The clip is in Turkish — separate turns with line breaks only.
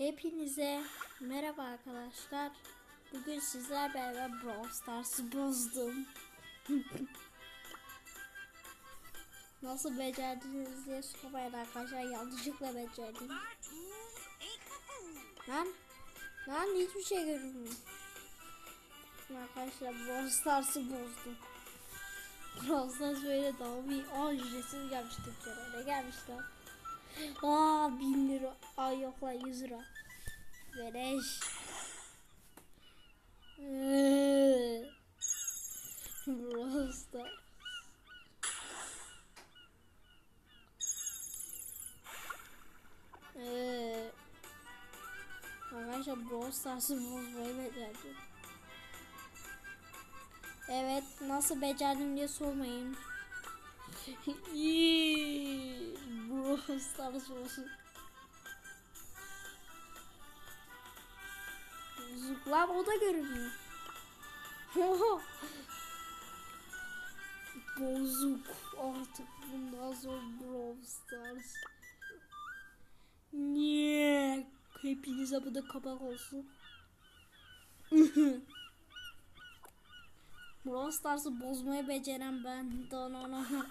Hepinize merhaba arkadaşlar. Bugün sizler beraber Brawl Stars'ı bozdum. Nasıl becerdiniz diye sormayın arkadaşlar. Yanlışlıkla becerdim. Lan, lan hiçbir şey görünmüyor. Arkadaşlar Brawl Stars'ı bozdum. Brawl Stars böyle daha bir aa ücretsiz gelmişti. Ne gelmişler? Aa 1000 lira. Ay yok lan 100 lira. Beleş. Stars. Eee. Arkadaşlar Brawl Stars'ı bozmayı becerdim. Evet nasıl becerdim diye sormayın. Brawl Stars olsun. Bozuklar o da görünüyor. Bozuk artık bundan sonra Brawl Stars. Niye? Hepinize bu da kapak olsun. Brawl Stars'ı bozmayı beceren ben. Niye?